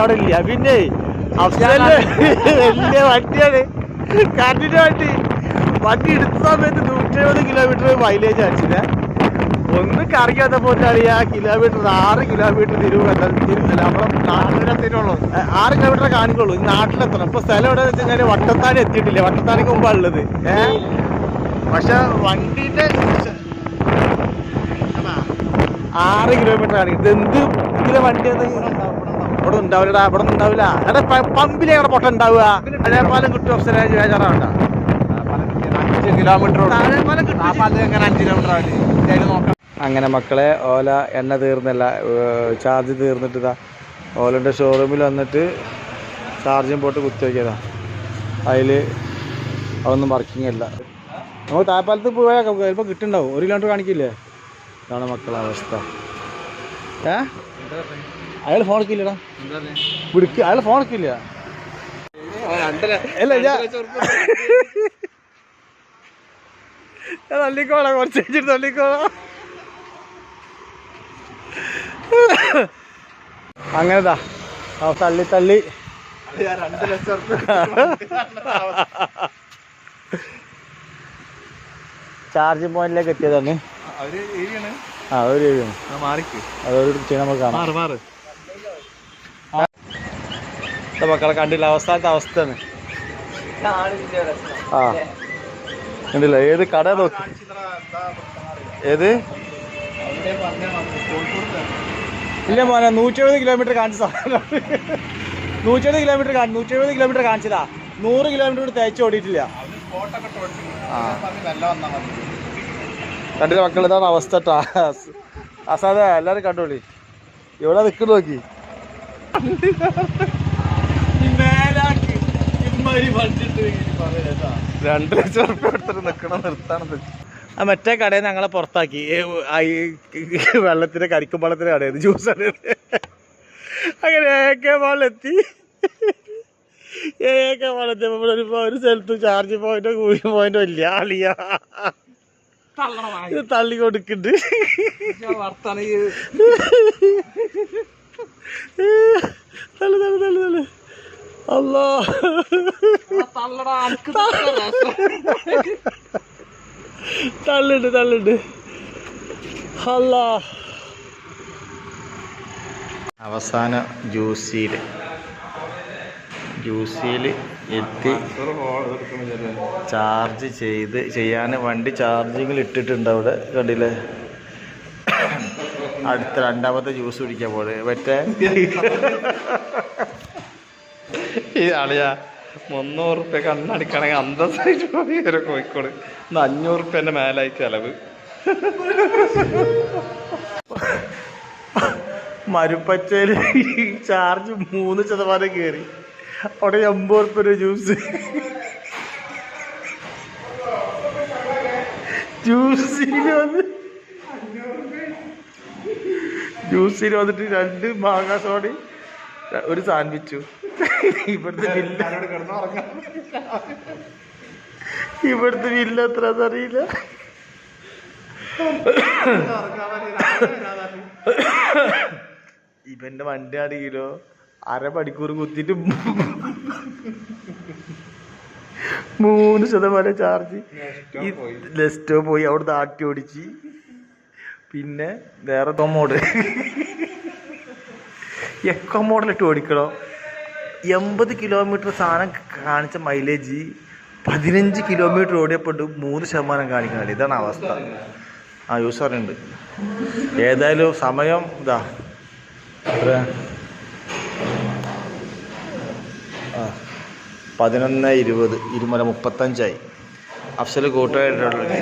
അവിടെ ഇല്ല. പിന്നെ വലിയ വണ്ടിയാണ്. കറണ്ടിന്റെ വണ്ടി വണ്ടി എടുത്ത സമയത്ത് നൂറ്റി എഴുപത് കിലോമീറ്റർ മൈലേജ് അടിച്ചില്ല? ഒന്ന് കറിയാത്ത ആ കിലോമീറ്റർ ആറ് കിലോമീറ്റർ തിരിവ് തിരുവല്ല നമ്മുടെ നാട്ടിലെത്തിയിട്ടുള്ളൂ. ആറ് കിലോമീറ്റർ കാണിക്കുള്ളൂ. നാട്ടിലെത്തണം. ഇപ്പൊ സ്ഥലം എവിടെ വെച്ച് കഴിഞ്ഞാൽ വട്ടത്താടി എത്തിയിട്ടില്ല. വട്ടത്താടിക്ക് മുമ്പാണ് ഉള്ളത്. ഏഹ് പക്ഷെ വണ്ടിന്റെ ആറ് കിലോമീറ്റർ ആണ്. ഇത് എന്ത് ഇതിലെ വണ്ടി ഇവിടെ ഉണ്ടാവില്ലടാ ഇവിടെ ഉണ്ടാവില്ല. അതെ പമ്പിലെ അവിടെ പൊട്ട ഉണ്ടാവുക. അതേപോലെ കിട്ടും അഫ്സല ബേജാറാവണ്ട അഞ്ച് കിലോമീറ്റർ അഞ്ച് ആവില്ലേ? നോക്കാം. അങ്ങനെ മക്കളെ ഓല എണ്ണ തീർന്നല്ല. ചാർജ് തീർന്നിട്ട് ഇതാ ഓലന്റെ ഷോറൂമിൽ വന്നിട്ട് ചാർജും പോട്ട് കുത്തി വയ്ക്കിയതാ അതിൽ അതൊന്നും വർക്കിംഗ് അല്ല. നമുക്ക് താപ്പാലത്ത് പോയാൽ ചിലപ്പോൾ കിട്ടുന്നുണ്ടാവും ഒരു കിലോമീറ്റർ കാണിക്കില്ലേ? ഇതാണ് മക്കളെ അവസ്ഥ. ഏ? അയാൾ ഫോൺ എടുക്കില്ലടാ വിളിക്ക അയാൾ ഫോൺ എടുക്കില്ല അല്ല ഞാൻ ഞാൻ തള്ളിക്കോളാം കുറച്ച് കഴിഞ്ഞിട്ട് തള്ളിക്കോളാം. അങ്ങനെതാ ആ തള്ളി തള്ളി. രണ്ട് ലക്ഷം ചാർജിങ് പോയിന്റിലേക്ക് എത്തിയതാണ് ആ ഒരു ഏരിയാണ് അതൊരു ചെയ്യാൻ നമുക്ക് കാണാം. മക്കളെ കണ്ടില്ല. അവസാനത്തെ അവസ്ഥയാണ്. ആ. കണ്ടില്ല? ഏത് കട നോക്കി. ഏത്? ഇല്ല മോനെ നൂറ്റി എഴുപത് കിലോമീറ്റർ കാണിച്ച സാധനം. നൂറ്റി എഴുപത് കിലോമീറ്റർ കാണി നൂറ്റി എഴുപത് കിലോമീറ്റർ കാണിച്ചതാ. നൂറ് കിലോമീറ്റർ കൂടി തേച്ച് ഓടിയിട്ടില്ല. കണ്ടില്ല മക്കൾ ഇതാണ് അവസ്ഥ അസാധ എല്ലാരും കണ്ടോളി. ഇവിടെ നിൽക്കുന്നു നോക്കി? രണ്ട് ലക്ഷം റുപ്യ എടുത്തിട്ട് നിക്കണം നിർത്താണത്. ആ മറ്റേ കടയിൽ ഞങ്ങളെ പുറത്താക്കി. ഏ, കരിക്കും ഈ വെള്ളത്തിന്റെ കരിക്കുമ്പളത്തിന്റെ കടയിൽ ജ്യൂസ് അങ്ങനെ ഏക്കെ മോളെത്തി ഏക്കെ മോളെത്തി ഒരു ഒരു സ്ഥലത്തും ചാർജ് പോയിന്റോ കൂലി പോയിന്റോ ഇല്ല. അളിയ. ഇത് തള്ളി കൊടുക്കുന്നുണ്ട് തള്ളു തള്ളു തള്ളു തള്ളു. അല്ലോ തള്ളുണ്ട് തള്ളുണ്ട്. അല്ലാ അവസാന ജ്യൂസിയിൽ ജ്യൂസിയിൽ എത്തി. ചാർജ് ചെയ്ത് ചെയ്യാൻ വണ്ടി ചാർജിങ്ങിൽ ഇട്ടിട്ടുണ്ട് അവിടെ. കണ്ടില്ലേ? അടുത്ത രണ്ടാമത്തെ ജ്യൂസ് കുടിക്കാൻ പോലെ മറ്റേ? ഇതാണ് ആളിയാ മുന്നൂറ് റുപ്യ കണ്ണടിക്കണമെങ്കിൽ അന്തസ്സായിട്ട് പോയി ഒരു കോഴിക്കോട്. ഇന്ന് അഞ്ഞൂറ് റുപ്യന്റെ മേലായി ചെലവ്. മരുപ്പച്ചയിൽ ചാർജ് മൂന്ന് ശതമാനം കയറി അവിടെ എൺപത് റുപ്യ ജ്യൂസ്. ജ്യൂസിൽ വന്ന് ജ്യൂസിൽ വന്നിട്ട് രണ്ട് മാങ്ങ സോടി ഒരു സാൻഡ്വിച്ചും. ഇവിടുത്തെ ബില്ല് ഇവിടുത്തെ ബില്ല് എത്ര അറിയില്ല. ഇവന്റെ വണ്ടി അര മണിക്കൂർ കുത്തിട്ട് മൂന്ന് ശതമാനം ചാർജ്. ലെസ്റ്റോ പോയി. അവിടെ ആട്ടി ഓടിച്ച്. പിന്നെ വേറെ തൊമ്മോട് എക്കോ മോഡലിട്ട് ഓടിക്കണോ? എൺപത് കിലോമീറ്റർ സാധനം കാണിച്ച മൈലേജ് പതിനഞ്ച് കിലോമീറ്റർ ഓടിയപ്പോട്ട് മൂന്ന് ശതമാനം കാണിക്കണല്ലേ ഇതാണ് അവസ്ഥ. ആ യൂസ് പറയുന്നുണ്ട് ഏതായാലും സമയം ഇതാ. ആ പതിനൊന്ന് ഇരുപത്. ഇരുമല മുപ്പത്തഞ്ചായി. അഫ്സൽ കൂട്ടുകാരുടെ